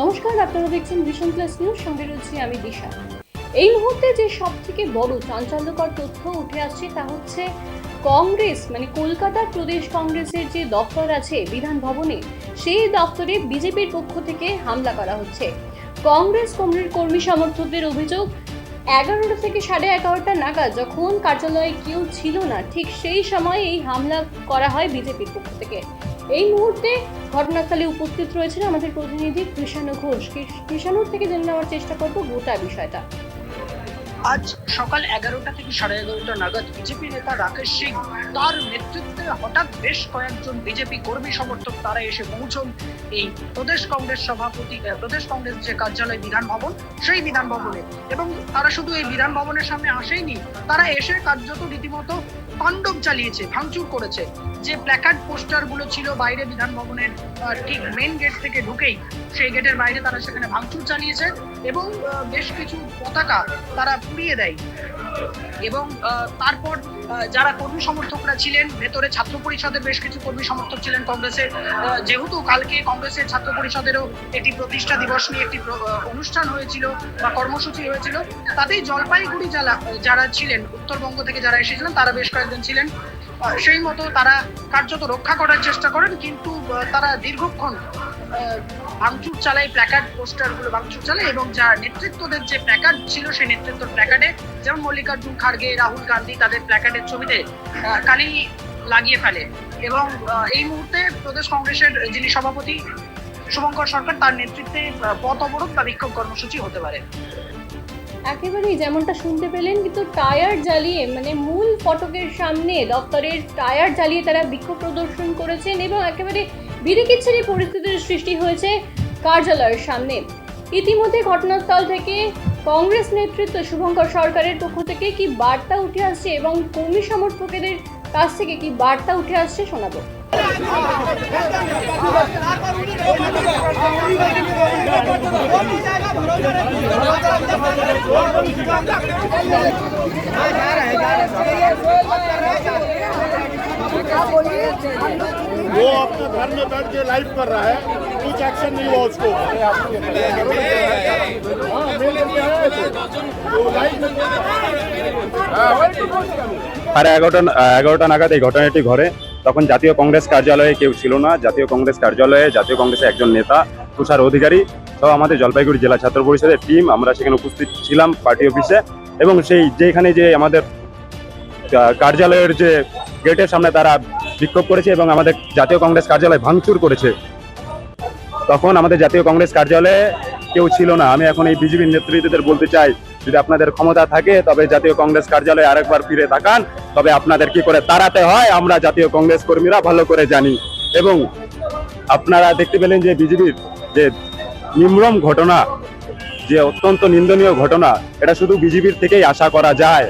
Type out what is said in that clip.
নমস্কার, আপনারা দেখছেন ভিশন প্লাস নিউজ। সঙ্গে রয়েছি আমি দিশা। এই মুহূর্তে যে সব থেকে বড় চাঞ্চল্যকর তথ্য উঠে আসছে তা হচ্ছে কংগ্রেস মানে কলকাতার প্রদেশ কংগ্রেসের যে দপ্তর আছে, বিধান ভবনে, সেই দপ্তরে বিজেপির পক্ষ থেকে হামলা করা হচ্ছে। কংগ্রেস কর্মীর কর্মী সমর্থকদের অভিযোগ, এগারোটা থেকে সাড়ে এগারোটা নাগাদ যখন কার্যালয়ে কেউ ছিল না, ঠিক সেই সময় এই হামলা করা হয় বিজেপির পক্ষ থেকে। এই মুহূর্তে ঘটনাস্থলে উপস্থিত রয়েছেন আমাদের প্রতিনিধি কৃষাণু ঘোষ। কৃষ- কৃষাণুর থেকে জেনে নেওয়ার চেষ্টা করব গোটা বিষয়টা। আজ সকাল এগারোটা থেকে সাড়ে এগারোটা নাগাদ বিজেপি নেতা রাকেশ সিং তার নেতৃত্বে হঠাৎ বেশ কয়েকজন বিজেপি কর্মী সমর্থক তারা এসে পৌঁছন। এই প্রদেশ কংগ্রেস সভাপতি প্রদেশ কংগ্রেস যে কার্যালয় বিধান ভবন, সেই বিধান ভবনে। এবং তারা শুধু এই বিধান ভবনের সামনে আসেইনি, তারা এসে কার্যত রীতিমতো তাণ্ডব চালিয়েছে, ভাঙচুর করেছে। যে প্ল্যাকার্ড পোস্টারগুলো ছিল বাইরে বিধান ভবনের ঠিক মেন গেট থেকে ঢুকেই, সেই গেটের বাইরে তারা সেখানে ভাঙচুর চালিয়েছে এবং বেশ কিছু পতাকা তারা পুড়িয়ে দেয়। এবং তারপর যারা কর্মী সমর্থকরা ছিলেন, ভেতরে ছাত্র পরিষদের বেশ কিছু কর্মী সমর্থক ছিলেন কংগ্রেসের যেহেতু কালকে কংগ্রেসের ছাত্র পরিষদেরও একটি প্রতিষ্ঠা দিবস নিয়ে একটি অনুষ্ঠান হয়েছিল বা কর্মসূচি হয়েছিল। তাতেই জলপাইগুড়ি জেলা, যারা ছিলেন, উত্তরবঙ্গ থেকে যারা এসেছিলেন, তারা বেশ কয়েকজন ছিলেন। সেই মতো তারা কার্যত রক্ষা করার চেষ্টা করেন, কিন্তু তারা দীর্ঘক্ষণ ভাঙচুর চালায় প্ল্যাকার্ড পোস্টারগুলো ভাঙচুর চালায় এবং যা নেতৃত্বদের যে প্ল্যাকার্ড ছিল, সেই নেতৃত্বর প্ল্যাকার্ডে যেমন মল্লিকার্জুন খাড়গে, রাহুল গান্ধী তাদের প্ল্যাকার্ডের ছবিতে কালি লাগিয়ে ফেলে। এবং এই মুহূর্তে প্রদেশ কংগ্রেসের যিনি সভাপতি শুভঙ্কর সরকার, তার নেতৃত্বে পথ অবরোধ বা বিক্ষোভ কর্মসূচি হতে পারে। একেবারেই যেমনটা শুনতে পেলেন, কিন্তু টায়ার জ্বালিয়ে মানে মূল ফটকের সামনে দপ্তরের টায়ার জ্বালিয়ে তারা বিক্ষোভ প্রদর্শন করেছেন এবং একেবারে বিরিকিচ্ছিরি পরিস্থিতির সৃষ্টি হয়েছে কার্যালয়ের সামনে। ইতিমধ্যে ঘটনাস্থল থেকে কংগ্রেস নেতৃত্ব শুভঙ্কর সরকারের পক্ষ থেকে কি বার্তা উঠে আসছে এবং কর্মী সমর্থকদের কাছ থেকে কি বার্তা উঠে আসছে শোনাবো वो अपने घर में बैठ के लाइव कर रहा है कुछ एक्शन नहीं हुआ उसको हाँ, मेल करके आया है तो। वो लाइव में সাড়ে এগারোটা এগারোটা নাগাদ এই ঘটনাটি ঘটে। তখন জাতীয় কংগ্রেস কার্যালয়ে কেউ ছিল না। জাতীয় কংগ্রেস কার্যালয়ে জাতীয় কংগ্রেসের একজন নেতা, তুষার অধিকারী সহ আমাদের জলপাইগুড়ি জেলা ছাত্র পরিষদের টিম আমরা সেখানে উপস্থিত ছিলাম পার্টি অফিসে এবং সেই যেখানে যে আমাদের কার্যালয়ের যে গেটের সামনে তারা বিক্ষোভ করেছে এবং আমাদের জাতীয় কংগ্রেস কার্যালয় ভাঙচুর করেছে। তখন আমাদের জাতীয় কংগ্রেস কার্যালয়ে কেউ ছিল না। আমি এখন এই বিজেপির নেতৃত্বদের বলতে চাই যদি আপনাদের ক্ষমতা থাকে, তবে জাতীয় কংগ্রেস কার্যালয়ে আরেকবার ফিরে তাকান। তবে আপনাদের কি করে তাড়াতে হয়, আমরা জাতীয় কংগ্রেস কর্মীরা ভালো করে জানি। এবং আপনারা দেখতে পেলেন যে বিজেপির যে নিম্রম ঘটনা, যে অত্যন্ত নিন্দনীয় ঘটনা, এটা শুধু বিজেপির থেকেই আশা করা যায়।